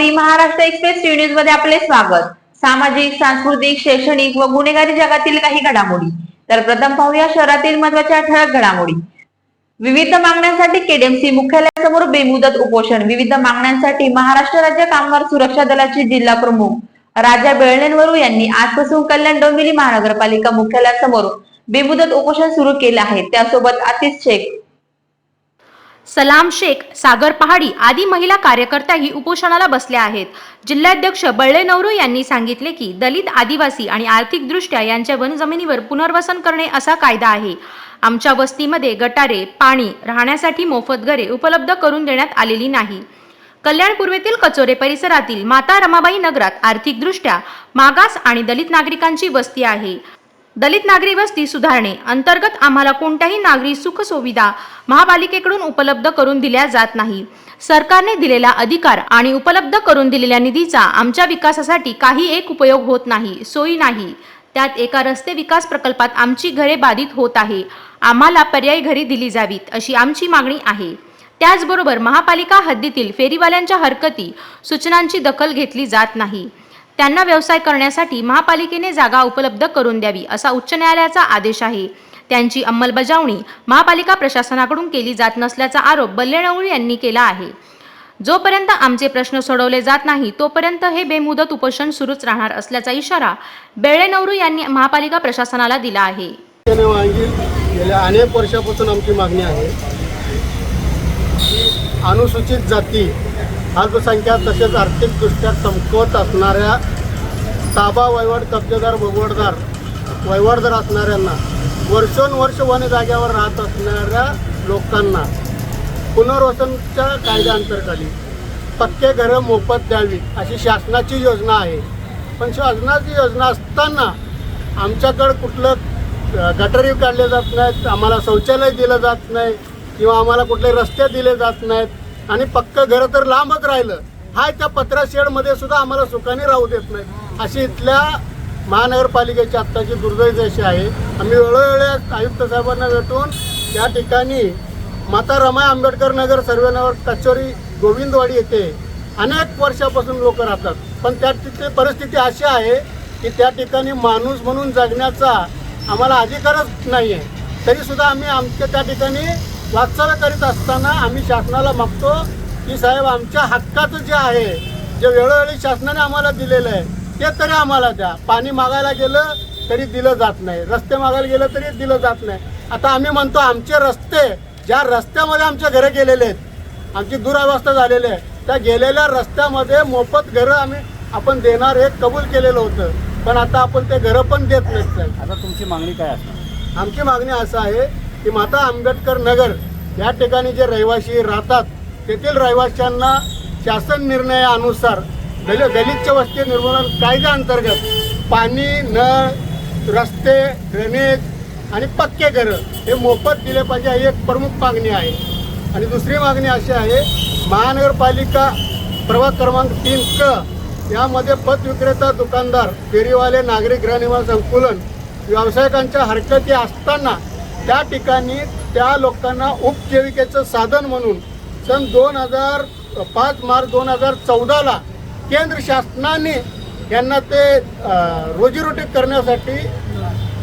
Maharashtra express T न्यूजमध्ये आपले स्वागत. सामाजिक सांस्कृतिक शैक्षणिक व गुन्हेगारी जगातील काही घडामोडी. तर प्रथम पाहूया शहरातील महत्त्वाच्या ठळक घडामोडी. विविध मागण्यांसाठी केडीएमसी मुख्यालयासमोर बेमुदत उपोषण. विविध मागण्यांसाठी महाराष्ट्र राज्य कामगार सुरक्षा दलाचे जिल्हा प्रमुख राजा बेळणेवरू यांनी आजपासून कल्याण डोंबिवली महानगरपालिका मुख्यालयासमोर बेमुदत उपोषण सुरू केलं आहे. त्यासोबत आतिश शेख सलाम शेख सागर पहाडी आदी महिला कार्यकर्त्याही उपोषणाला बसल्या आहेत. जिल्हाध्यक्ष बळ्ळे नवरू यांनी सांगितले की दलित आदिवासी आणि आर्थिकदृष्ट्या यांच्या वनजमिनीवर पुनर्वसन करणे असा कायदा आहे. आमच्या वस्तीमध्ये गटारे पाणी राहण्यासाठी मोफत घरे उपलब्ध करून देण्यात आलेली नाही. कल्याण पूर्वेतील कचोरे परिसरातील माता रमाबाई नगरात आर्थिकदृष्ट्या मागास आणि दलित नागरिकांची वस्ती आहे. दलित नागरी वस्ती सुधारणे अंतर्गत आम्हाला कोणत्याही नागरी सुख सुविधा महापालिकेकडून उपलब्ध करून दिल्या जात नाही. सरकारने दिलेला अधिकार आणि उपलब्ध करून दिलेल्या निधीचा आमच्या विकासासाठी काही एक उपयोग होत नाही सोयी नाही. त्यात एका रस्ते विकास प्रकल्पात आमची घरे बाधित होत आहे. आम्हाला पर्यायी घरी दिली जावीत अशी आमची मागणी आहे. त्याचबरोबर महापालिका हद्दीतील फेरीवाल्यांच्या हरकती सूचनांची दखल घेतली जात नाही. त्यांना व्यवसाय करण्यासाठी महापालिकेने जागा उपलब्ध करून द्यावी असा उच्च न्यायालयाचा आदेश आहे. त्यांची अंमलबजावणी महापालिका प्रशासनाकडून केली जात नसल्याचा आरोप बल्लेनवळ यांनी केला आहे. जोपर्यंत आमचे प्रश्न सोडवले जात नाही तोपर्यंत हे बेमुदत उपोषण सुरूच राहणार असल्याचा इशारा बेळेनवरू यांनी महापालिका प्रशासनाला दिला आहे. गेल्या अनेक वर्षापासून आमची मागणी आहे की अनुसूचित जाती अल्पसंख्याक तसेच आर्थिकदृष्ट्या कमकुवत असणाऱ्या ताबा वैवड कब्जेदार वगवडदार वैवडदार असणाऱ्यांना वर्षोनवर्ष वन जाग्यावर राहत असणाऱ्या लोकांना पुनर्वसनच्या कायद्याअंतर्खाली पक्के घरं मोफत द्यावी अशी शासनाची योजना आहे. पण शासनाची योजना असताना आमच्याकडं कुठलं अ, काढले जात नाहीत आम्हाला शौचालय दिलं जात नाही किंवा आम्हाला कुठले रस्ते दिले जात नाहीत. आणि पक्क घरं तर लांबच राहिलं. हाय त्या पत्रा शेडमध्ये सुद्धा आम्हाला सुखाने राहू देत नाही. अशी इथल्या महानगरपालिकेची आत्ताची दुर्दैव अशी आहे आम्ही वेळोवेळी आयुक्त साहेबांना भेटून त्या ठिकाणी माता रमाई आंबेडकर नगर सर्वेनगर कचोरी गोविंदवाडी येथे अनेक वर्षापासून लोक राहतात. पण त्या तिथे परिस्थिती अशी आहे की त्या ठिकाणी माणूस म्हणून जगण्याचा आम्हाला अधिकारच नाही आहे तरीसुद्धा आम्ही आमच्या त्या ठिकाणी वाटचाल करीत असताना आम्ही शासनाला मागतो की साहेब आमच्या हक्काचं जे आहे जे वेळोवेळी शासनाने आम्हाला दिलेलं आहे ते तरी आम्हाला द्या. पाणी मागायला गेलं तरी दिलं जात नाही. रस्ते मागायला गेलं तरी दिलं जात नाही. आता आम्ही म्हणतो आमचे रस्ते ज्या रस्त्यामध्ये आमच्या घरं गेलेले आहेत आमची दुरावस्था झालेली आहे त्या गेलेल्या रस्त्यामध्ये मोफत घरं आम्ही आपण देणार हे कबूल केलेलं होतं. पण आता आपण ते घरं पण देत साहेब. आता तुमची मागणी काय असणार? आमची मागणी असं आहे की माता आंबेडकर नगर या ठिकाणी जे रहिवासी राहतात तेथील रहिवाशांना शासन निर्णयानुसार दल दलितच्या वस्ती निर्मूलन कायद्याअंतर्गत पाणी नळ रस्ते ड्रेनेज आणि पक्के घरं हे मोफत दिले पाहिजे ही एक प्रमुख मागणी आहे. आणि दुसरी मागणी अशी आहे महानगरपालिका प्रभाग क्रमांक तीन क यामध्ये पत विक्रेता दुकानदार फेरीवाले नागरिक गृहनिर्माण संकुलन व्यावसायिकांच्या हरकती असताना त्या ठिकाणी त्या लोकांना उपजीविकेचं साधन म्हणून सन दोन हजार पाच मार्च दोन हजार चौदाला केंद्र शासनाने यांना ते रोजीरोटी करण्यासाठी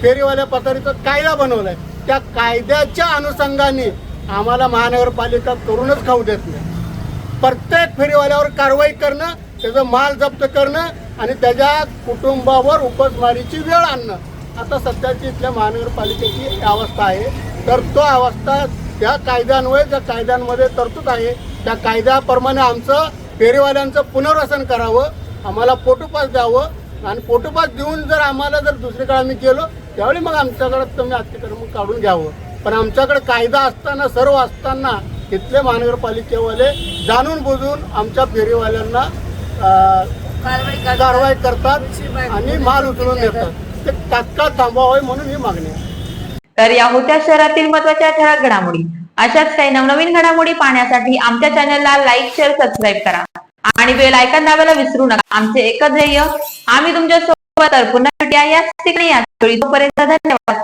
फेरीवाल्या पथारीचा कायदा बनवला आहे त्या कायद्याच्या अनुषंगाने आम्हाला महानगरपालिका करूनच खाऊ देत नाही. प्रत्येक फेरीवाल्यावर कारवाई करणं त्याचा माल जप्त करणं आणि त्याच्या कुटुंबावर उपस्मारीची वेळ आणणं. आता सध्याची इथल्या महानगरपालिकेची अवस्था आहे. तर तो अवस्था त्या कायद्यान्वये त्या कायद्यांमध्ये तरतूद आहे त्या कायद्याप्रमाणे आमचं फेरीवाल्यांचं पुनर्वसन करावं आम्हाला फोटोपास द्यावं आणि फोटोपास देऊन जर आम्हाला जर दुसरीकडे आम्ही गेलो त्यावेळी मग आमच्याकडे तुम्ही अतिक्रमण काढून घ्यावं. पण आमच्याकडे कायदा असताना सर्व असताना इथले महानगरपालिकेवाले जाणून बुजून आमच्या फेरीवाल्यांना कारवाई करतात. आणि माल उचलून देतात. ते तात्काळ थांबवावे म्हणून ही मागणी आहे. तर या होत्या शहरातील महत्त्वाच्या ठळक घडामोडी अशाच काही नवनवीन घडामोडी पाहण्यासाठी आमच्या चॅनलला लाईक शेअर सबस्क्राईब करा. आणि बेल आयकॉन दाबायला विसरू नका. आमचे एकच ध्येय आम्ही तुमच्यासोबत पुन्हा भेटूया. याच ठिकाणी याच तोपर्यंत धन्यवाद.